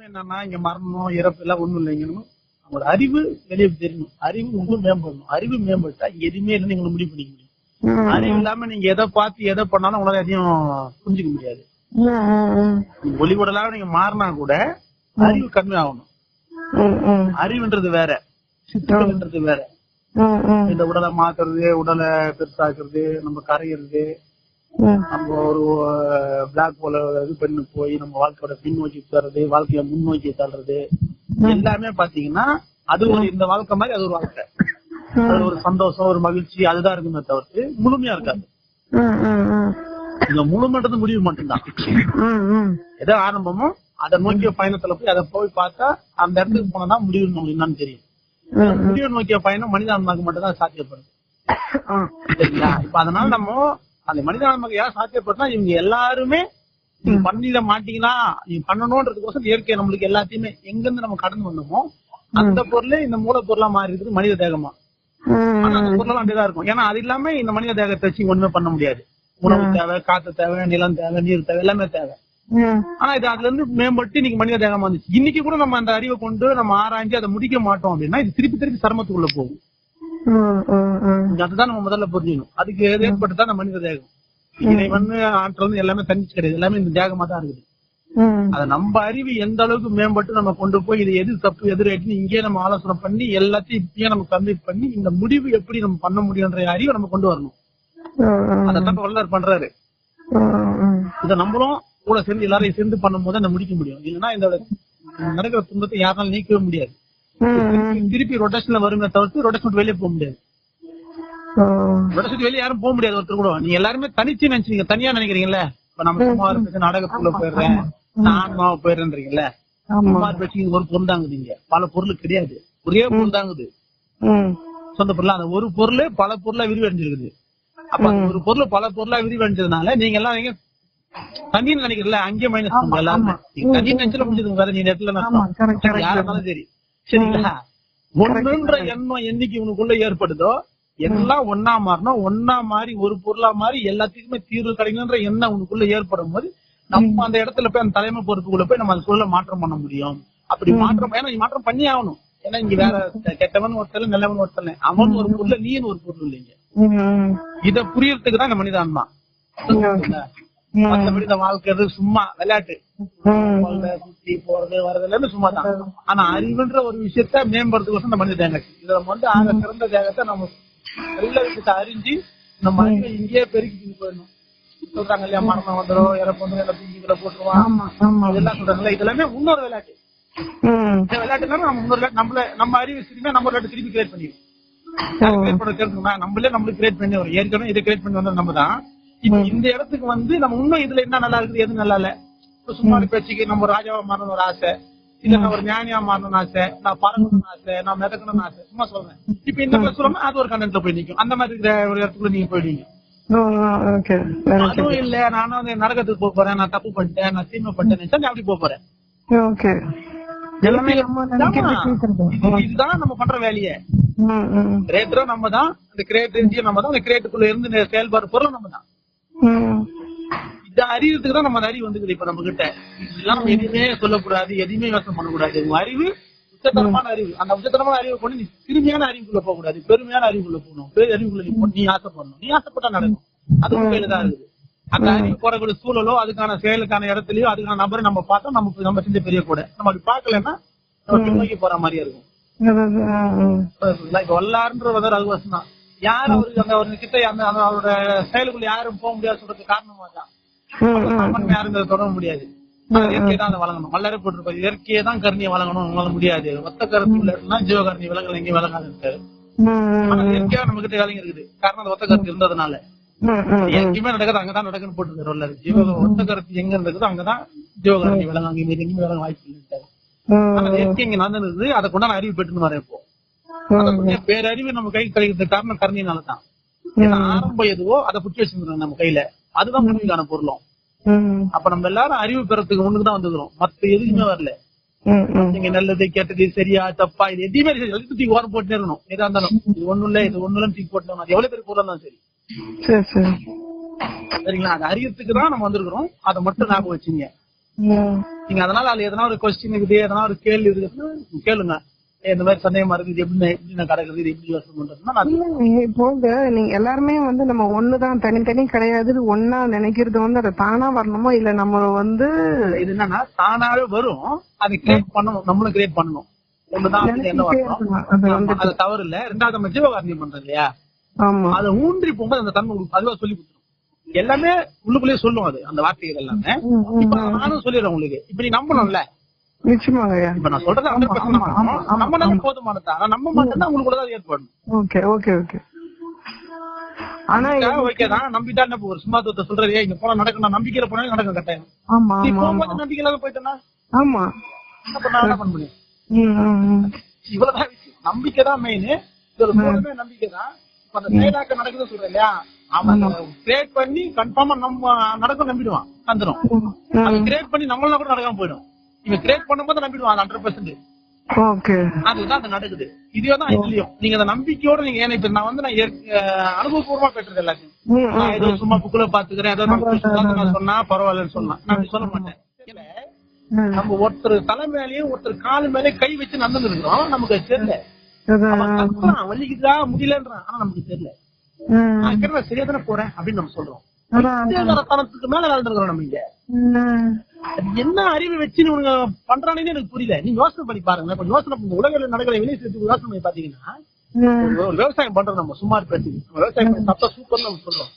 என்னன்னா இங்க மரணம் இறப்பு எல்லாம் ஒண்ணும் இல்லைங்கன்னு அவங்களோட அறிவு வெளியே தெரியணும். அறிவு உங்களுக்கு மேம்படணும். அறிவு மேம்பட்டா எதுவுமே இல்லைன்னு நீங்க முடிவு பண்ணிக்க முடியும். அறிவு இல்லாம நீங்க எதை பார்த்து எதை பண்ணாலும் உங்களால எதையும் புரிஞ்சுக்க முடியாது. ம். நீங்க மாறினா கூட அறிவு கம்மி ஆகணும். அறிவுன்றது வேற. சித்தம்ன்றது வேற. இந்த உடலை மாத்துறது உடலை பெருசாக்குறது நம்ம கரையிறது. நம்ம ஒரு பிளாக் ஹோல இது பண்ணி போய் நம்ம வாழ்க்கையோட பின்னோக்கி தர்றது வாழ்க்கைய முன்னோக்கி தள்ளுறது எல்லாமே பாத்தீங்கன்னா அது ஒரு இந்த வாழ்க்கை மாதிரி அது ஒரு வாழ்க்கை. அது ஒரு சந்தோஷம் ஒரு மகிழ்ச்சி அதுதான் இருக்குமே தவிர்த்து முழுமையா இருக்காது. இந்த முழுமைன்றது முடிவு மட்டும்தான். எதோ ஆரம்பமோ அதை நோக்கிய பயணத்துல போய் அதை போய் பார்த்தா அந்த இடத்துக்கு போனா முடிவு நம்மளுக்கு என்னன்னு தெரியும். முடிவு நோக்கிய பயணம் மனித ஆன்மாக்கு மட்டும் தான் சாத்தியப்படுது இப்ப அதனால நம்ம அந்த மனித ஆன்மாக்கு யார் சாத்தியப்படுத்தா இவங்க எல்லாருமே நீங்க பண்ணில மாட்டீங்களா? நீங்க பண்ணணும்ன்றதுக்கோசம் இயற்கை நம்மளுக்கு எல்லாத்தையுமே எங்க இருந்து நம்ம கடந்து வந்தோமோ அந்த பொருளே இந்த மூலப்பொருளா மாறி இருக்குது மனித தேகமா. ஆனா அந்த பொருள் அப்படிதான் இருக்கும். ஏன்னா அது இல்லாம இந்த மனித தேகத்தை வச்சு ஒண்ணுமே பண்ண முடியாது. உணவு தேவை காத்து தேவை நிலம் தேவை நீர் தேவை எல்லாமே தேவை. ஆனா இது அதுல இருந்து மேம்பட்டு இன்னைக்கு மனித தேகமா வந்துச்சு. இன்னைக்கு கூட நம்ம அந்த அறிவை கொண்டு நம்ம ஆராய்ஞ்சு அதை முடிக்க மாட்டோம் அப்படின்னா இது திருப்பி திருப்பி சிரமத்துக்குள்ள போகும். அதுதான் நம்ம முதல்ல புரிஞ்சுக்கணும். அதுக்கு ஏற்பட்டு தான் மனித தேகம். இறைவன் ஆற்றல் எல்லாமே தனிச்சு கிடையாது. எல்லாமே இந்த தேகமா தான் இருக்குது. அத நம்ம அறிவு எந்த அளவுக்கு மேம்பட்டு நம்ம கொண்டு போய் இது எது தப்பு எது ரைட்னு இங்கேயே நம்ம ஆலோசனை பண்ணி எல்லாத்தையும் இப்பயே நம்ம கம்ப்ளீட் பண்ணி இந்த முடிவு எப்படி நம்ம பண்ண முடியும்ன்ற அறிவை நம்ம கொண்டு வரணும். ம். அதான் வல்லர் பண்றாரு. இத நம்மளும் கூட சேர்ந்து எல்லாரையும் சேர்ந்து பண்ணும்போது அதை முடிக்க முடியும். இல்லைன்னா இந்த நடக்கிற துன்பத்தை யாராலும் நீக்கவே முடியாது. திருப்பி ரொட்டேஷன்ல வருமே தவிர்த்து ரொட்டேஷன் வெளியே போக முடியாது. ரொட்டேஷன் வெளியே யாரும் போக முடியாது ஒருத்தர் கூட. நீங்க எல்லாருமே தனிச்சு நினைச்சீங்க தனியா நினைக்கிறீங்கல்ல? இப்ப நம்ம சும்மா இருந்துச்சு நாடகத்துக்குள்ள போயிடுறேன் நான் ஆன்மாவை போயிடுறேன்றீங்கல்ல? சும்மா பேச்சு ஒரு பொருள் தாங்குது இங்க பல பொருள் கிடையாது. ஒரே பொருள் தாங்குது. சொந்த பொருள் அந்த ஒரு பொருள் பல பொருளா விரிவடைஞ்சிருக்குது. அப்ப அந்த ஒரு பொருள் பல பொருளா விரிவடைஞ்சதுனால நீங்க எல்லாம் நீங்க தண்ணின்னு நினைக்கிறீங்களா அங்கேயே மைனஸ் எல்லாருமே. நீங்க தண்ணி நினைச்சல முடிஞ்சது வேற நீ இடத்துல ஆமா நஷ்டம் கரெக்ட் கரெக்ட் யாரா இருந்தாலும் சரி. சரிங்களா? ஒண்ணுன்ற எண்ணம் என்னைக்கு உனக்குள்ள ஏற்படுதோ எல்லாம் ஒன்னா மாறணும் ஒன்னா மாறி ஒரு பொருளா மாறி எல்லாத்துக்குமே தீர்வு கிடைக்கணுன்ற எண்ணம் உனக்குள்ள ஏற்படும் போது நம்ம அந்த இடத்துல போய் அந்த தலைமை பொறுப்புக்குள்ள போய் நம்ம அதுக்குள்ள மாற்றம் பண்ண முடியும். அப்படி மாற்றம் ஏன்னா மாற்றம் பண்ணி ஆகணும். ஏன்னா இங்க வேற கெட்டவன் ஒருத்தர் நல்லவன் ஒருத்தர் அவன் ஒரு பொருள் நீன்னு ஒரு பொருள் இல்லைங்க. இத புரியறதுக்கு தான் இந்த மனிதான்மா. மத்தபடி இந்த வாழ்க்கை சும்மா விளையாட்டு. சுத்தி போறது வர்றது எல்லாமே சும்மா தான் ஆனா அறிவுன்ற ஒரு விஷயத்த மேம்படுத்துக்கோசம் இந்த மனித இதுல நம்ம வந்து ஆக சிறந்த தேகத்தை நம்ம நல்ல விஷயத்தை அறிஞ்சு நம்ம அறிவை இங்கேயே பெருக்கி போயிடணும். சொல்றாங்க இல்லையா மரணம் வந்துடும் இறப்பு வந்துடும் எல்லாத்தையும் இதுல போட்டுருவான் இதெல்லாம் சொல்றாங்கல்ல இது எல்லாமே இன்னொரு விளையாட்டு. இந்த விளையாட்டுனா நம்ம இன்னொரு நம்மள நம்ம அறிவு திரும்பி நம்ம விளையாட்டு திருப்பி கிரியேட் பண்ணிடுவோம் நம்மளே நம்மளுக்கு கிரியேட் பண்ணி வரும். ஏற்கனவே இதை கிரியேட் பண்ணி வந்தது நம்ம தான். இந்த இடத்துக்கு வந்து நம்ம இன்னும் இதுல என்ன நல்லா இருக்குது எது நல்லா இல்ல? சும்மா பேச்சுக்கு நம்ம ராஜாவா மாறணும் ஒரு ஆசை. இல்ல நான் ஒரு ஞானியா மாறணும்னு ஆசை. நான் பறக்கணும்னு ஆசை. நான் மிதக்கணும்னு ஆசை. சும்மா சொல்றேன். இப்ப இந்த பேர் சொல்லுமா அது ஒரு கண்டென்ட்ல போய் நிக்கும். அந்த மாதிரி இருக்கிற ஒரு இடத்துக்குள்ள நீங்க போயிடுவீங்க வெரி அதுவும் இல்ல. நானும் வந்து நரகத்துக்கு போக போறேன். நான் தப்பு பண்ணிட்டேன். நான் தீமை பண்ணிட்டேன். அப்படி போக போறேன். ஓகே. நம்ம இதுதான் நம்ம பண்ற வேலையை. கிரேட்டரும் நம்ம தான். அந்த கிரேட்டர் நம்ம தான். அந்த கிரேட்டுக்குள்ள இருந்து செயல்பாடு பொருள் நம்ம தான். இத அறிவுறதுக்கு தான் நம்ம அறிவு வந்துக்குது இப்ப நம்ம கிட்ட இதெல்லாம் நம்ம எதுவுமே சொல்லக்கூடாது எதுவுமே யோசனை பண்ணக்கூடாது. உங்க அறிவு உச்சத்தரமான அறிவு. அந்த உச்சத்தரமான அறிவை கொண்டு நீ சிறுமையான அறிவுக்குள்ள போக கூடாது பெருமையான அறிவுக்குள்ள போகணும். பெரிய அறிவுக்குள்ள நீ நீ ஆசைப்படணும். நீ ஆசைப்பட்டா நடக்கும். அது உங்க கையில தான் இருக்குது. அந்த அறிவு போறக்கூடிய சூழலோ அதுக்கான செயலுக்கான இடத்துலயோ அதுக்கான நபரை நம்ம பார்த்தா நமக்கு நம்ம செஞ்ச பெரிய கூட. நம்ம அப்படி பார்க்கலன்னா நம்ம பின்னோக்கி போற மாதிரியா இருக்கும். இப்ப வல்லாருன்ற ரகுவசன் தான். யார் அவருக்கு அந்த ஒரு கிட்ட அந்த அவரோட செயலுக்குள்ள யாரும் போக முடியாது சொல்றதுக்கு காரணமா தான் ம், ம். சாமான்ய யாரும் தொடர முடியாது. இயற்கையை தான் அதை வழங்கணும். வல்லரை போட்டிருப்பாரு. இயற்கையை தான் கருணியை வழங்கணும் உங்களால முடியாது. ஒத்த கருத்து இல்லைன்னா ஜீவகரணி விலங்குகள் எங்கேயும் ஆனா இயற்கையா நம்ம கிட்ட விலங்கு இருக்குது. காரணம் அந்த ஒத்த கருத்து இருந்ததுனால. எங்கேயுமே நடக்குது அங்கதான் நடக்குன்னு போட்டு வல்லர். ஜீவ ஒத்த கருத்து எங்க நடக்குதோ அங்கதான் ஜீவகரணி விலங்கு அங்கே மீறி எங்கேயும் விலங்க வாய்ப்பு இல்லை இயற்கை இங்க நடந்தது அதை கொண்டாட அறிவு பெற்றுன்னு வரேன் இப்போ. பேரறிவு நம்ம கை கிடைக்கிறதுக்கு காரணம் கருணையினால தான் ஏன்னா ஆரம்பம் எதுவோ அதை புட்டி வச்சிருந்தோம் நம்ம கையில. அதுதான் முடிவுக்கான பொருளும். அப்ப நம்ம எல்லாரும் அறிவு பெறத்துக்கு முன்னுக்கு தான் வந்துக்கிறோம் மத்த எதுவுமே வரல. நீங்க நல்லது கெட்டது சரியா தப்பா இது இல்லை. எல்லாத்தையும் தூக்கி ஓரம் போட்டுட்டே இருக்கணும். எதா இருந்தாலும். இது ஒண்ணும் இல்ல இது ஒண்ணும் இல்லன்னு தூக்கி போட்டு அது எவ்வளவு பேர் பொருள் சரி. சரி சரி. சரிங்களா? அது அறியறதுக்கு தான் நம்ம வந்திருக்கிறோம். அதை மட்டும் ஞாபகம் வச்சுங்க. நீங்க அதனால அதுல எதனா ஒரு கொஸ்டின் இருக்குது எதனா ஒரு கேள்வி இருக்குது கேளுங்க. இந்த மாதிரி சந்தேகமா இருக்குது இது எப்படி எப்படி நான் கடக்குது இது எப்படி யோசனை பண்றதுன்னா இப்போ நீங்க எல்லாருமே வந்து நம்ம ஒண்ணுதான் தனித்தனி கிடையாது ஒன்னா நினைக்கிறது வந்து அது தானா வரணுமோ? இல்ல நம்ம வந்து இது என்னன்னா தானாவே வரும். அதை கிரியேட் பண்ணணும். நம்மளும் கிரியேட் பண்ணணும். ஒண்ணுதான் என்ன வரணும். அது தவறு இல்ல. ரெண்டாவது நம்ம ஜீவகாரணியம் பண்றோம் இல்லையா? அதை ஊன்றி போகும்போது அந்த தன்மை அதுவா சொல்லி கொடுத்துரும். எல்லாமே உள்ளுக்குள்ளேயே சொல்லும் அது அந்த வார்த்தைகள் எல்லாமே. இப்ப. நானும் சொல்லிடுறேன் உங்களுக்கு. இப்ப நீ நம்பணும்ல. நிச்சயமாங்கய்யா இப்ப நான் சொல்றது நம்ம நம்ம போதுமானதா? ஆனா நம்ம மட்டும் தான் ஏற்படும் ஓகே ஓகே ஓகே. ஆனா ஓகே தான் நம்பிட்டா என்ன ஒரு சும்மா தூத்த சொல்றது. "ஏய், இங்க போனா நடக்கும் நான் நம்பிக்கையில போனாலும் நடக்கும் கட்டாயம் ஆமா ஆமா ஆமா. அப்ப நான் என்ன பண்ண முடியும். இவ்வளவுதான். நம்பிக்கை தான் மெயின் இதுல நம்பிக்கை தான். இப்ப அந்த செயலாக்க சொல்றேன் இல்லையா? அவன் கிரியேட் பண்ணி கன்ஃபார்மா நம்ம நடக்கும் நம்பிடுவான். வந்துடும் ம், அவன். கிரியேட் பண்ணி நம்மளால கூட நடக்காம போயிடும். இவன் கிரியேட் பண்ணும்போது நம்பிடுவான் ஹண்ட்ரட் பர்சன்ட் ஓகே அதுதான் அது நடக்குது. இதுவே தான் இதுலயும். நீங்க அந்த நம்பிக்கையோட நீங்க ஏன்னா இப்ப நான் வந்து நான் அனுபவபூர்வமா பெற்றது எல்லாத்தையும். நான் ஏதோ சும்மா புக்குல பாத்துக்கிறேன் ஏதோ சொன்னா பரவாயில்லன்னு சொன்னேன் நான் சொல்ல மாட்டேன். நம்ம ஒருத்தர் தலை மேலயும் ஒருத்தர் காலு மேலயும் கை வச்சு நடந்து இருக்கிறோம். நமக்கு தெரியல. வலிக்குதா முடியலன்றான். ஆனா நமக்கு தெரியல. நான் சரியா தானே போறேன் அப்படின்னு நம்ம சொல்றோம். அதான். தனத்துக்கு மேல நடந்துருக்கிறோம் நம்ம இங்க. என்ன அறிவு வச்சு இவனுங்க பண்றானே எனக்கு புரியல. நீங்க யோசனை பண்ணி பாருங்க கொஞ்சம் யோசனை உலகில் நடக்கிற சேர்த்து யோசனை பண்ணி பாத்தீங்கன்னா விவசாயம் பண்றோம் நம்ம சுமார் பேசி விவசாயம் பண்ணி சாப்பிட்டா சூப்பர்னு நம்ம சொல்றோம்.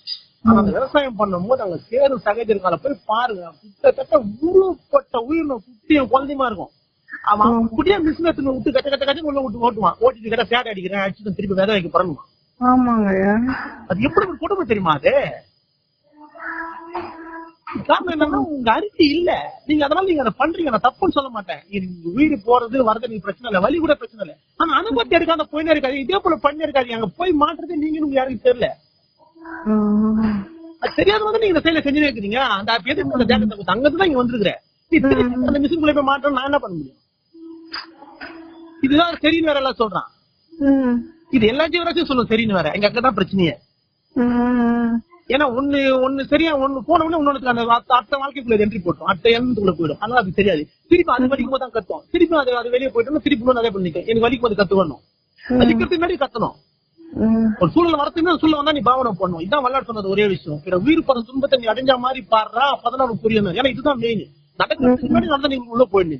ஆனா அந்த விவசாயம் பண்ணும்போது அங்க சேரும் சகஜருக்கால போய் பாருங்க. கிட்டத்தட்ட உருப்பட்ட உயிரின குட்டியும் குழந்தையுமா இருக்கும். அவன் குட்டியா மிஷின் எடுத்து விட்டு கட்ட கட்ட கட்ட உள்ள விட்டு ஓட்டுவான். ஓட்டிட்டு கிட்ட சேட்டை அடிக்கிறேன் அடிச்சுட்டு திருப்பி விதை வைக்க ஆமாங்கய்யா அது எப்படி ஒரு குடும்பம் தெரியுமா அது? காரணம் என்னன்னா உங்க அறிவு இல்ல. நீங்க அதனால நீங்க அதை பண்றீங்க. நான் தப்புன்னு சொல்ல மாட்டேன். நீங்க உயிர் போறது வரது நீங்க பிரச்சனை இல்ல. வலி கூட பிரச்சனை இல்ல. ஆனா அனுபவத்தை எடுக்காத போயினே இருக்காது இதே போல பண்ணி இருக்காது அங்க போய் மாட்டுறது நீங்க யாருக்கும் தெரியல. தெரியாத வந்து நீங்க இந்த செயலை செஞ்சு வைக்கிறீங்க அந்த எதுக்கு அந்த ஜாக்கெட் அங்கதான் இங்க வந்திருக்கிற? நீ திருப்பி அந்த மிஷின்குள்ள போய் மாட்டோம் நான் என்ன பண்ண முடியும்? இதுதான் சரின்னு வேற எல்லாம் சொல்றான். இது எல்லா ஜீவராசியும் சொல்லும். சரின்னு வேற. எங்க அக்கதான் பிரச்சனையே. ஏன்னா ஒண்ணு ஒண்ணு சரியா ஒண்ணு போன உடனே இன்னொன்னு அந்த அடுத்த வாழ்க்கைக்குள்ள என்ட்ரி போட்டோம் அடுத்த எண்ணத்துக்குள்ள போயிடும். அதனால அது தெரியாது. திருப்பி அது வலிக்கும் போது தான் கத்தும். திருப்பி அது அது வெளியே போயிட்டோம்னா திருப்பி அதே பண்ணி நிக்கும். எனக்கு வலிக்கும் போது கத்து வரணும் வலிக்கிறதுக்கு முன்னாடி கத்தணும். ஒரு சூழல் வரத்துக்கு சூழல் வந்தா நீ பாவனை பண்ணணும் இதான் வல்லாட் சொன்னது ஒரே விஷயம். பிற உயிர் பட துன்பத்தை நீ அடைஞ்ச மாதிரி பாடுறா அப்பதான் உனக்கு புரியணும் ஏன்னா இதுதான் மெயின் நடக்கிறதுக்கு முன்னாடி நடந்தா நீ உள்ள போயிடு.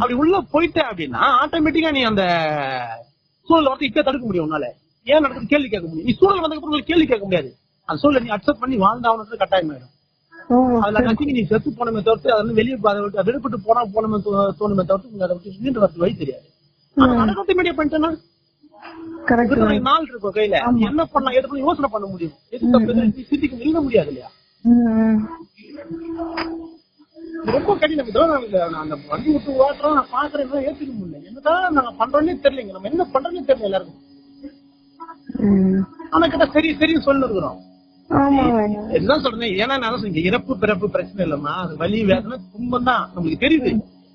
அப்படி உள்ள போயிட்ட அப்படின்னா ஆட்டோமேட்டிக்கா நீ அந்த சூழல் வரத்தை இப்ப தடுக்க முடியும் உன்னால. ஏன் நடக்குது கேள்வி கேட்க முடியும். நீ சூழல் வந்ததுக்கு அப்புறம் கேள்வி கேட்க முடியாது. அந்த சூழலை நீ அக்செப்ட் பண்ணி வாழ்ந்தாவனது கட்டாயம் ஆயிடும் ஓ, அதுல கட்சிக்கு நீ செத்து போனமே தவிர்த்து அது வந்து வெளியே அதை விட்டு விடுபட்டு போனா போனமே தோணுமே தவிர்த்து அதை விட்டு மீண்டு வரது வழி தெரியாது. மீடியா பண்ணிட்டேன்னா நாள் இருக்கும் கையில. என்ன பண்ணலாம் எது பண்ணலாம் யோசனை பண்ண முடியும். சிந்திக்க நில்ல முடியாது இல்லையா? ரொம்ப கடினம். இதோ நான் அந்த வண்டி விட்டு ஓட்டுறோம் நான் பாக்குறேன் ஏத்துக்க முடியல. என்னதான் நாங்க பண்றோன்னே தெரியலங்க நம்ம என்ன பண்றோன்னே தெரியல எல்லாருக்கும். ஆனா கிட்ட சரி சரின்னு சொல்லி இருக்கிறோம் ஆமாங்கய்யா. என்ன சொல்றேன் ஏன்னா நான் இறப்பு பிறப்பு பிரச்சனை இல்லம்மா. அது வலி வேதனை துன்பம் தான் நம்மளுக்கு தெரியுது.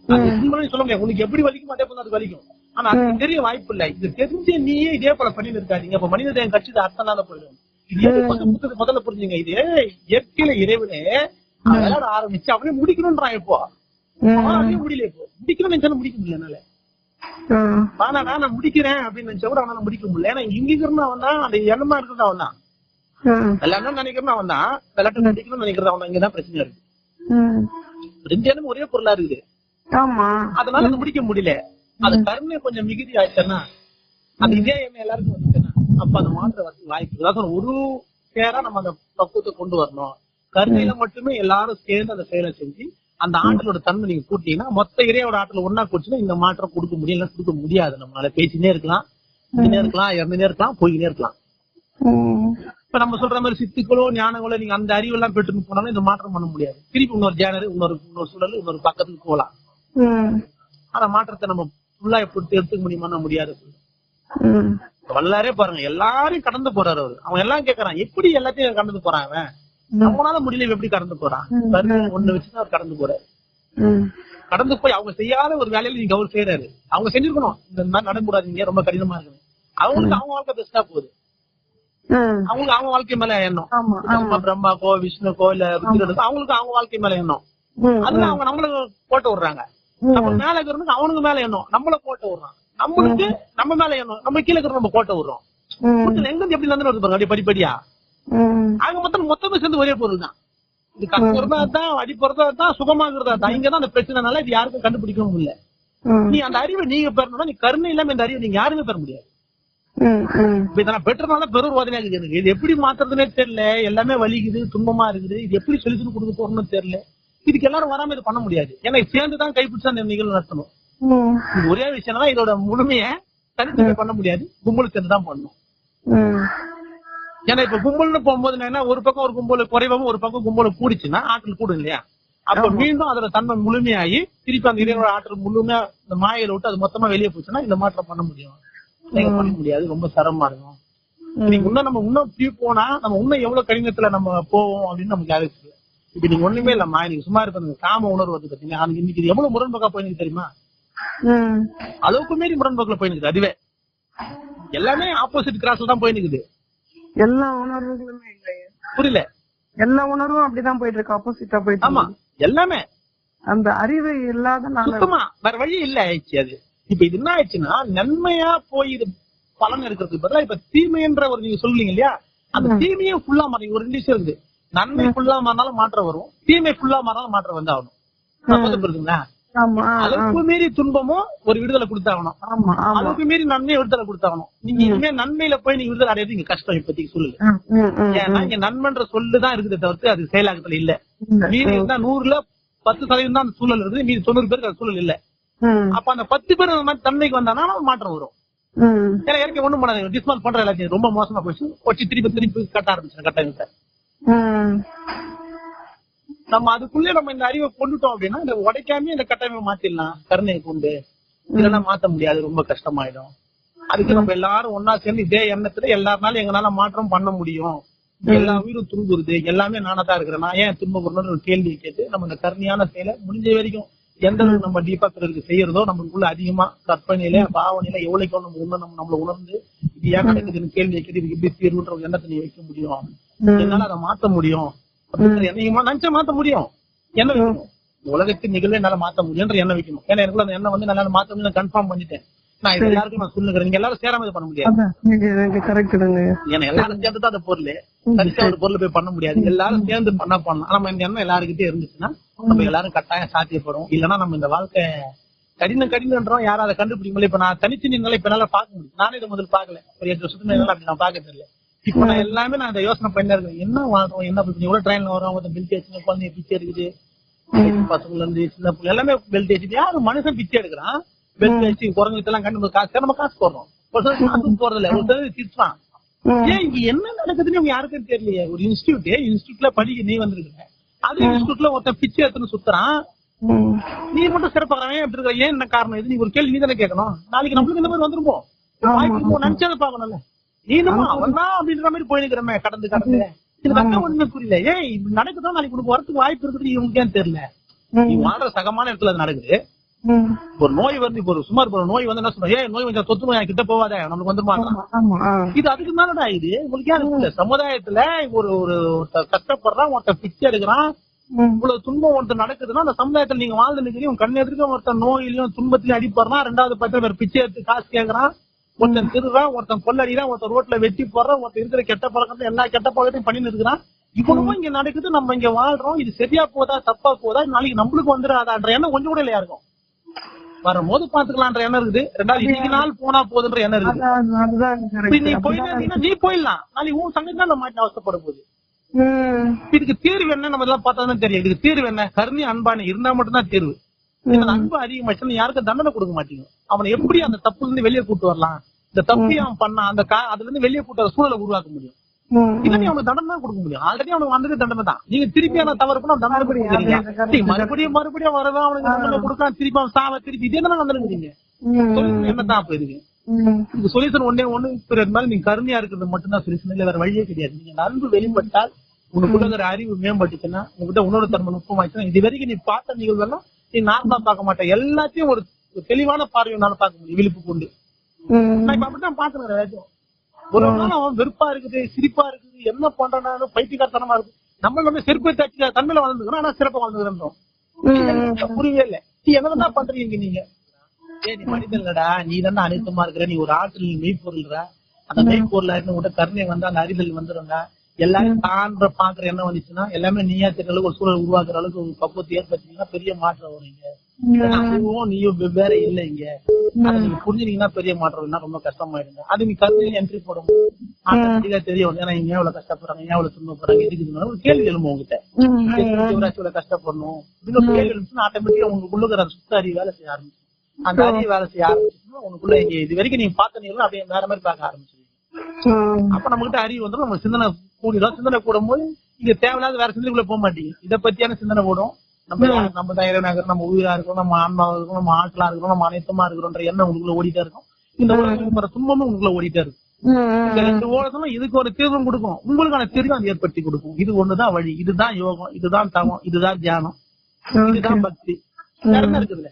அது துன்பம்னு சொல்ல முடியாது. உனக்கு எப்படி வலிக்கும் அதே போல அது வலிக்கும். ஆனா அது தெரிய வாய்ப்பு இல்ல. இது தெரிஞ்சு நீயே இதே போல பண்ணி இருக்காதீங்க. அப்ப மனித கட்சி அர்த்தம் இல்லாத போயிடும். இது முதல்ல புரிஞ்சுங்க? இது இயற்கையில இறைவனே அவன் விளையாட ஆரம்பிச்சு அவனே முடிக்கணும்ன்றான் இப்போ. ம். அவனாலே முடியல இப்போ. முடிக்கணும்னு நினைச்சாலும் முடிக்க முடியல என்னால. ஆனா நான் முடிக்கிறேன் அப்படின்னு நினைச்சா கூட அவனால முடிக்க முடியல. ஏன்னா இங்க இருக்கிறது அவன் தான் அந்த எண்ணமா இருக்கிறது அவன் தான். எல்லாமே நினைக்கிறேன் அவன் தான் விளையாட்டு நடிக்கணும்னு நினைக்கிறது அவன் தான் இங்கதான் பிரச்சனை இருக்கு. ரெண்டு ஒரே பொருளா இருக்குது. ஆமா. அதனால அது முடிக்க முடியல. அது கருணை கொஞ்சம் மிகுதி ஆயிடுச்சுன்னா அந்த இதே எண்ணம் எல்லாருக்கும் வந்துச்சுன்னா அப்ப அந்த மாற்ற வந்து வாய்ப்பு சொல்றேன், ஒரு பேரா நம்ம அந்த பக்குவத்தை கொண்டு வரணும். கருணையில மட்டுமே எல்லாரும் சேர்ந்து அந்த செயலை செஞ்சு அந்த ஆற்றலோட தன்மை நீங்க கூட்டீங்கன்னா மொத்த இறையோட ஆற்றல் ஒன்னா கூட்டுச்சுன்னா இந்த மாற்றம் கொடுக்க முடியல கொடுக்க முடியாது. நம்மளால பேசினே இருக்கலாம் இருக்கலாம் இறந்துனே இருக்கலாம் போயினே இருக்கலாம். இப்ப நம்ம சொல்ற மாதிரி சித்துக்களோ ஞானங்களோ நீங்க அந்த அறிவெல்லாம் பெற்றுன்னு போனாலும் இந்த மாற்றம் பண்ண முடியாது. திருப்பி இன்னொரு ஜேனர் இன்னொரு இன்னொரு சூழல் இன்னொரு பக்கத்துக்கு போகலாம். ஆனா மாற்றத்தை நம்ம ஃபுல்லா எப்படி எடுத்துக்க முடியுமான்னா முடியாது. வல்லாரே பாருங்க எல்லாரையும் கடந்து போறாரு அவரு. அவன் எல்லாம் கேக்குறான் எப்படி எல்லாத்தையும் கடந்து போறான் அவன்? நம்மளால முடியல எப்படி கடந்து போறான்? ஒண்ணு வச்சுதான் அவர் கடந்து போறாரு. கடந்து போய் அவங்க செய்யாத ஒரு வேலையில நீங்க அவர் செய்யறாரு அவங்க செஞ்சிருக்கணும். இந்த மாதிரி நடக்கூடாதீங்க ரொம்ப கடினமா இருக்கு அவங்களுக்கு அவங்க வாழ்க்கை பெஸ்டா போகுது. ம். அவங்களுக்கு அவங்க வாழ்க்கை மேல எண்ணம். பிரம்மாக்கோ விஷ்ணுக்கோ இல்ல ருத்ரனுக்கோ அவங்களுக்கு அவங்க வாழ்க்கை மேல எண்ணம். அதுல அவங்க நம்மள போட்டு விடுறாங்க. நம்ம மேல இருக்கிறவனுக்கு அவனுக்கு மேல எண்ணம். நம்மள போட்டு விடுறான். நம்மளுக்கு நம்ம மேல எண்ணம். நம்ம கீழே இருக்கிற நம்ம போட்டு விடுறோம். எங்க இருந்து எப்படி வந்து வருது பாருங்க. அப்படியே படிப்படியா. ஆக மொத்தம் மொத்தமே சேர்ந்து ஒரே பொருள் தான். இது கஷ்டறதா தான் அடிப்படுறதா தான் சுகமாகிறதா தான் இங்கதான் அந்த பிரச்சனைனால இது யாருக்கும் கண்டுபிடிக்கவும் இல்ல. நீ அந்த அறிவை நீங்க பெறணும்னா நீ கருணை இல்லாம இந்த அறிவை நீங்க யாருமே பெற முடியாது. ம், ம். இப்ப இதை நான் பெற்றனால பெரும் வாதனையா இருக்குது. எனக்கு இது எப்படி மாத்துறதுனே தெரியல. எல்லாமே வலிக்குது துன்பமா இருக்குது. இது எப்படி சொல்யூஷன் கொடுக்க போறோம்னு தெரியல. இதுக்கு எல்லாரும் வராம இது பண்ண முடியாது. ஏன்னா சேர்ந்து தான் கைப்பிடிச்சா அந்த நிகழ்வு நடத்தணும். ஒரே விஷயம் இதோட முழுமையை தனித்தனி பண்ண முடியாது. கும்பல் சேர்ந்து தான் பண்ணணும். ஏன்னா இப்ப கும்பல்னு போகும்போது என்னன்னா ஒரு பக்கம் ஒரு கும்பல் குறைவாவும் ஒரு பக்கம் கும்பல் கூடிச்சுன்னா ஆற்றல் கூடும் இல்லையா? அப்ப மீண்டும் அதோட தன்மை முழுமையாகி திருப்பி அந்த இறைவனோட ஆற்றல் முழுமையா இந்த மாயையில விட்டு அது மொத்தமா வெளியே போச்சுன்னா இந்த மாற்றம் பண்ண முடியும். நீங்க பண்ண முடியாது. ரொம்ப சிரமமா இருக்கும். நீங்க இன்னும் நம்ம இன்னும் இப்படி போனா நம்ம இன்னும் எவ்வளவு கடினத்துல நம்ம போவோம் அப்படின்னு நமக்கு தெரியல இப்ப நீங்க ஒண்ணுமே இல்லம்மா. நீங்க சும்மா இருப்பீங்க. காம உணர்வு வந்து பாத்தீங்க அது இன்னைக்கு இது எவ்வளவு முரண்பக்கா போயிருக்கு தெரியுமா. அளவுக்கு மீறி முரண்போக்குல போயிருக்கு அதுவே. எல்லாமே ஆப்போசிட் கிராஸ்ல தான் போயிருக்கு எல்லா உணர்வுகளுமே இல்லையே. புரியல. எல்லா உணர்வும் அப்படிதான் போயிட்டு இருக்கு ஆப்போசிட்டா போயிட்டு ஆமா. எல்லாமே. அந்த அறிவு இல்லாதனால சுத்தமா. வேற வழி இல்ல. ஆயிடுச்சு அது இப்ப இது என்ன ஆயிடுச்சுன்னா நன்மையா போய் இது பலன் எடுக்கிறதுக்கு பதிலா இப்ப தீமைன்ற ஒரு நீங்க சொல்லுவீங்க இல்லையா? அந்த தீமையே ஃபுல்லா மாறி ஒரு ரெண்டு விஷயம் இருக்குது. நன்மை ஃபுல்லா மாறினாலும் மாற்றம் வரும். தீமை ஃபுல்லா மாறினாலும் மாற்றம் வந்து ஆகணும் புரியுதுங்களா. அளவுக்கு மீறி துன்பமும் ஒரு விடுதலை கொடுத்தாகணும். அளவுக்கு மீறி நன்மையை விடுதலை கொடுத்தாகணும். நீங்க இனிமே நன்மையில போய் நீங்க விடுதலை அடையிறது இங்க கஷ்டம் இப்போதைக்கு ம், ம், ஏன்னா இங்க நன்மைன்ற சொல்லுதான் இருக்குதே தவிர்த்து அது செயலாக்கத்துல இல்ல. மீறி இருந்தா நூறுல பத்து சதவீதம் தான் அந்த சூழல் இருக்குது. மீதி தொண்ணூறு பேருக்கு அந்த சூழல் இல்ல. அப்ப அந்த பத்து பேர் மாதிரி தன்மைக்கு வந்தானா மாற்றம் வரும். ஏன்னா ஒண்ணும் பண்ணாது. டிஸ்மால் பண்ற எல்லாத்தையும் ரொம்ப மோசமா போச்சு. வச்சு திருப்பி திருப்பி கட்ட ஆரம்பிச்சு ம், நம்ம அதுக்குள்ளே நம்ம இந்த அறிவை கொண்டுட்டோம் அப்படின்னா இந்த உடைக்காம இந்த கட்டமைப்பை மாத்திடலாம். கருணையை கொண்டு. இல்லைன்னா மாத்த முடியாது. ரொம்ப கஷ்டமாயிடும். அதுக்கு நம்ம எல்லாரும் ஒன்னா சேர்ந்து இதே எண்ணத்துல எல்லாருனாலும் எங்களால மாற்றம் பண்ண முடியும். எல்லா உயிரும் துன்புறுது. எல்லாமே நானா தான் இருக்கிறேன். நான் ஏன் துன்புறணும்னு ஒரு கேள்வியை கேட்டு நம்ம இந்த கருணையான செயலை முடிஞ்ச வரைக்கும் எந்த அளவுக்கு நம்ம டீப்பா பிறருக்கு செய்யறதோ நமக்குள்ள அதிகமா கற்பனையில பாவனையில எவ்வளவுக்கு நம்ம உணர் நம்ம நம்மள உணர்ந்து இது ஏன் நடக்குதுன்னு கேள்வி கேட்டு இதுக்கு எப்படி தீர்வுன்ற ஒரு எண்ணத்தை நீ வைக்க முடியும். என்னால அதை மாத்த முடியும். அப்படின்ற எண்ணம் நினைச்சா மாத்த முடியும். என்ன உலகத்தின் நிகழ்வை என்னால மாத்த முடியும்ன்ற எண்ணம் வைக்கணும். ஏன்னா எனக்குள்ள அந்த எண்ணம் வந்து என்னால மாத்த முடியும் கன்ஃபார்ம் பண்ணிட்டேன். நான் இது எல்லாருக்கும் நான் சொல்லுகிறேன். நீங்க எல்லாரும் சேராம இது பண்ண முடியாது. கரெக்ட் தாங்க ஏன்னா எல்லாரும் சேர்ந்து தான் அந்த பொருள். தனிச்சா ஒரு பொருள் போய் பண்ண முடியாது. எல்லாரும் சேர்ந்து பண்ணா பண்ணலாம். ஆனா நம்ம இந்த எண்ணம் எல்லாருக்கிட்டே இருந்துச்சுன்னா நம்ம எல்லாரும் கட்டாயம் சாத்தியப்படும். இல்லைன்னா நம்ம இந்த வாழ்க்கை கடினம் கடினன்றோம். யாரும் அதை கண்டுபிடிக்க முடியல இப்ப நான் தனிச்சு நின்னால இப்ப என்னால பார்க்க முடியும். நானே இதை முதல்ல பாக்கல ஒரு எட்டு வருஷத்துக்கு என்னால அப்படி நான் பார்க்க தெரியல. இப்ப நான் எல்லாமே நான் இந்த யோசனை பண்ணி இருக்கேன். என்ன வாழ்றோம்? என்ன பண்ணி எவ்வளவு ட்ரெயின்ல வரோம் அவங்க பில் வச்சு குழந்தைய பிச்சை எடுக்குது. பசங்கள்ல இருந்து சின்ன பிள்ளை எல்லாமே பெல்ட் வச்சுட்டு யாரு மனுஷன் பிச்சை எடுக்கிறான்? பெல்ட் வச்சு குறைஞ்சிட்டு எல்லாம் கண்டு காசு நம்ம காசு போடுறோம். ஒரு சிலர் காசு போறது இல்ல ஒரு சிலர் திட்டுறான். ஏன் இங்க என்ன நடக்குதுன்னு உங்க யாருக்கும் தெரியலையே. ஒரு இன்ஸ்டியூட் இன்ஸ்டியூட்ல படிக்க நீ வந்திருக்க அது இன்ஸ்டியூட்ல ஒருத்தன் பிச்சை எடுத்துன்னு சுத்துறான். நீ மட்டும் சிறப்பாக ஏன் எப்படி இருக்க ஏன் என்ன காரணம் இது? நீ ஒரு கேள்வி நீ தானே கேட்கணும். நாளைக்கு நம்மளுக்கு இந்த மாதிரி வந்துருப்போம் வாய்ப்பு நினைச்சதை பாக்கணும்ல நீ நம்ம அவன் தான் அப்படின்ற மாதிரி போயிருக்கிறமே கடந்து கடந்து. இது கஷ்டம் ஒண்ணுமே புரியல. ஏன் இப்படி நடக்குதா? நாளைக்கு உனக்கு வரத்துக்கு வாய்ப்பு இருக்குது இவங்களுக்கு ஏன் தெரியல? நீ வாழ்ற சகமான இடத்துல அது நடக்குது. ஒரு நோய் வந்து இப்போ ஒரு சுமார் ஒரு நோய் வந்து என்ன சொல்றோம் ஏன் நோய் வந்து சொத்து நோய் கிட்ட போவாதே நம்மளுக்கு வந்துருமா. இது அதுக்கு மேலடா இது உங்களுக்கு ஏன் இல்ல? சமுதாயத்துல ஒரு ஒரு கஷ்டப்படுறான் ஒருத்தன் பிச்சை எடுக்கிறான். இவ்வளவு துன்பம் ஒருத்தன் நடக்குதுன்னா அந்த சமுதாயத்துல நீங்க வாழ்ந்து நிக்கிறீங்க கண் எதிர்க்க ஒருத்தன் நோயிலையும் துன்பத்திலையும் அடிப்படுறான் ரெண்டாவது பத்து பேர் பிச்சை எடுத்து காசு கேக்குறான். ஒருத்தன் திருறான் ஒருத்தன் கொள்ளடிறான் ஒருத்தன் ரோட்ல வெட்டி போடுறான் ஒருத்தன் இருக்கிற கெட்ட பழக்கத்தை எல்லா கெட்ட பழக்கத்தையும் பண்ணிட்டு இருக்கிறான். இவ்வளவும் இங்க நடக்குது நம்ம இங்க வாழ்றோம். இது சரியா போதா தப்பா போதா? நாளைக்கு நம்மளுக்கு வந்துடாதான்ற எண்ணம் கொஞ்சம் கூட இல்லையா இருக்கும்? வரும்போது பாத்துக்கலான்ற எண்ணம் இருக்குது. ரெண்டாவது இன்னைக்கு நாள் போனா போதுன்ற எண்ணம் இருக்குது. correct. நீ போயிட்டு நீ போயிடலாம். நாளைக்கு உன் சங்கத்தை தான் மாட்டி அவசப்பட போகுது. இதுக்கு தீர்வு என்ன நம்ம எல்லாம் பார்த்தா தெரியும். இதுக்கு தீர்வு என்ன? கருணை அன்பான இருந்தா மட்டும்தான் தீர்வு. அன்பு அதிகமாச்சுன்னா யாருக்கும் தண்டனை கொடுக்க மாட்டீங்க. அவனை எப்படி அந்த தப்புல இருந்து வெளியே கூட்டு வரலாம்? இந்த தப்பி அவன் பண்ணான். அந்த அதுல இருந்து வெளியே கூட்ட சூழலை உருவாக்க முடியும். இல்ல அவனுக்கு தண்டனை தான் கொடுக்க முடியும். ஆல்ரெடி அவனுக்கு வந்தது தண்டனை தான். நீங்க திருப்பி அவனை தவறு பண்ணா தண்டனை மறுபடியும் மறுபடியும் மறுபடியும் வரதான் அவனுக்கு தண்டனை கொடுக்கான் திருப்பி அவன் சாவ திருப்பி இதே தானே வந்துருக்குறீங்க ம், என்னதான் அப்ப இருக்கு இது சொல்யூஷன் ஒன்னே ஒண்ணு பிறர் மேல நீங்க கருணையா இருக்கிறது மட்டும்தான் சொல்யூஷன். இல்ல வேற வழியே கிடையாது. நீங்க இந்த அன்பு வெளிப்பட்டால் உனக்குள்ள அறிவு மேம்பட்டுச்சுன்னா உங்ககிட்ட உணர்வு தன்மை நுட்பமாச்சுன்னா இது வரைக்கும் நீ பார்த்த நிகழ்வெல்லாம் நீ நார்மலா பார்க்க மாட்டேன். எல்லாத்தையும் ஒரு தெளிவான பார்வையினால பார்க்க முடியும் விழிப்பு கொண்டு. நான் இப்ப அப்படித்தான் பாத்துக்கிறேன் ஒரு அவன் வெறுப்பா இருக்குது சிரிப்பா இருக்குது என்ன பண்றானு பைத்தியக்காரத்தனமா இருக்கு. நம்ம நம்ம செருப்பை தட்டி தன்மையில வளர்ந்துக்கிறோம் ஆனா சிறப்பா வளர்ந்துக்கிறோம் ம், புரியவே இல்ல. நீ என்னதான் பண்றீங்க நீங்க? ஏய் நீ மனிதன் இல்லடா நீ தானே அனைத்துமா இருக்கிற நீ ஒரு ஆற்றல் நீ மெய்ப்பொருள்டா அந்த மெய்ப்பொருளா இருந்து உங்கள்கிட்ட கருணை வந்து அந்த அறிதல் வந்துருங்க எல்லாரும் தான்ற பாக்குற என்ன வந்துச்சுன்னா எல்லாமே நீயா அளவுக்கு ஒரு சூழல் உருவாக்குற அளவுக்கு ஒரு பக்குவத்தை ஏற்படுத்தீங்கன்னா பெரிய மாற்றம் ஏன்னா அதுவும் நீயும் வெவ்வேறு இல்ல இங்க. நீங்க புரிஞ்சுனீங்கன்னா பெரிய மாற்றம் ரொம்ப கஷ்டமாயிடுங்க. அது நீ கருத்து என்ட்ரி போடும். ஆட்டோமேட்டிக்கா தெரிய வந்து ஏன்னா இங்க எவ்வளவு கஷ்டப்படுறாங்க? ஏன் எவ்வளவு துன்பப்படுறாங்க எதுக்கு ஒரு கேள்வி எழும்பும் உங்ககிட்ட. இவ்வளவு கஷ்டப்படணும். இன்னொரு கேள்வி எழுந்துச்சுன்னா ஆட்டோமேட்டிக்கா உங்களுக்குள்ள சுத்த அறிவு வேலை செய்ய ஆரம்பிச்சு அந்த அறிவு வேலை செய்ய ஆரம்பிச்சுன்னா உங்களுக்குள்ள இங்க இது வரைக்கும் நீங்க பார்த்த நீங்களும் அப்படியே வேற மாதிரி பார்க்க ஆரம்பிச்சிருவீங்க. ம், அப்ப நம்ம கிட்ட அறிவு வந்து நம்ம சிந்தனை கூடிடும் சிந்தனை கூடும் போது இங்க தேவையில்லாத வேற சிந்தனைக்குள்ள போக மாட்டீங்க. இதை பத்தியான சிந்தனை கூடும் நம்ம நம்ம தான் இறைவனா இருக்கிறோம் நம்ம உயிரா இருக்கிறோம் நம்ம ஆன்மாவா இருக்கிறோம் நம்ம ஆட்களா இருக்கிறோம் நம்ம அனைத்துமா இருக்கிறோம்ன்ற எண்ணம் உங்களுக்குள்ள ஓடிட்டே இருக்கும். இந்த உலகத்துக்கு துன்பமும் உங்களுக்குள்ள ஓடிட்டே இருக்கும். இந்த ரெண்டு இதுக்கு ஒரு தீர்வும் கொடுக்கும். உங்களுக்கான தீர்வு அது ஏற்படுத்தி கொடுக்கும். இது ஒண்ணுதான் வழி இதுதான் யோகம் இதுதான் தவம் இதுதான் தியானம் இதுதான் பக்தி. இருக்குதுல்ல.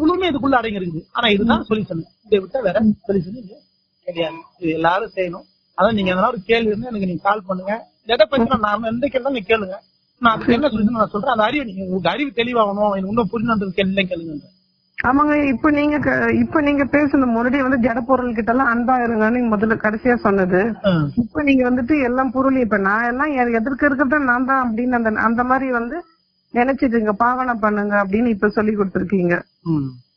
முழுமே இதுக்குள்ள அடங்கி இருக்குது ஆனா இதுதான் சொல்யூஷன் இதை விட்டா வேற சொல்யூஷன் கிடையாது. இது எல்லாரும் செய்யணும். அதான் நீங்க எதனா ஒரு கேள்வி இருந்தா எனக்கு நீங்க கால் பண்ணுங்க. எதை பத்தி நான் எந்த கேள்வி நீங்க கேளுங்க. நான் அதுக்கு என்ன சொல்யூஷன் நான் சொல்றேன். அந்த அறிவு நீங்க உங்களுக்கு அறிவு தெளிவாகணும். இன்னும் புரியணும் கேள்வி கேளுங்க ஆமாங்க இப்ப நீங்க இப்ப நீங்க பேசுன முன்னாடி வந்து ஜட பொருள் கிட்ட எல்லாம் அன்பா இருங்கன்னு முதல்ல கடைசியா சொன்னது. இப்ப நீங்க வந்துட்டு எல்லாம் பொருள் இப்ப நான் எல்லாம் எதிர்க்க இருக்கிறது நான் தான் அப்படின்னு அந்த அந்த மாதிரி வந்து நினைச்சிட்டுங்க பாவனை பண்ணுங்க அப்படின்னு இப்ப சொல்லி கொடுத்துருக்கீங்க.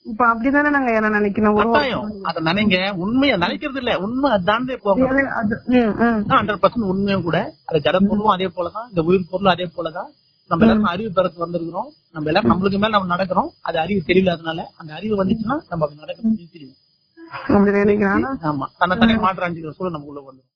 இப்ப அப்படிதானே நாங்க என்ன நினைக்கணும்? கட்டாயம். அதை நினைங்க. உண்மையை நினைக்கிறது இல்ல. உண்மை அதாண்டே போகணும் அது- அது ம், ம். ஹண்ட்ரட் பர்சன்ட் உண்மையும் கூட. அது ஜட பொருளும் அதே போலதான். இந்த உயிர் பொருளும் அதே போலதான். நம்ம எல்லாரும் அறிவு பெறத்து வந்திருக்கிறோம். நம்ம எல்லாரும் நம்மளுக்கு மேல நம்ம நடக்கிறோம். அது அறிவு தெரியலாதனால அந்த அறிவு வந்துச்சுன்னா நம்ம அப்படி நடக்க ஆனா ஆமா தன்னை தானே மாற்றம் அஞ்சுக்கிற சூழல் நமக்குள்ள வந்துடும்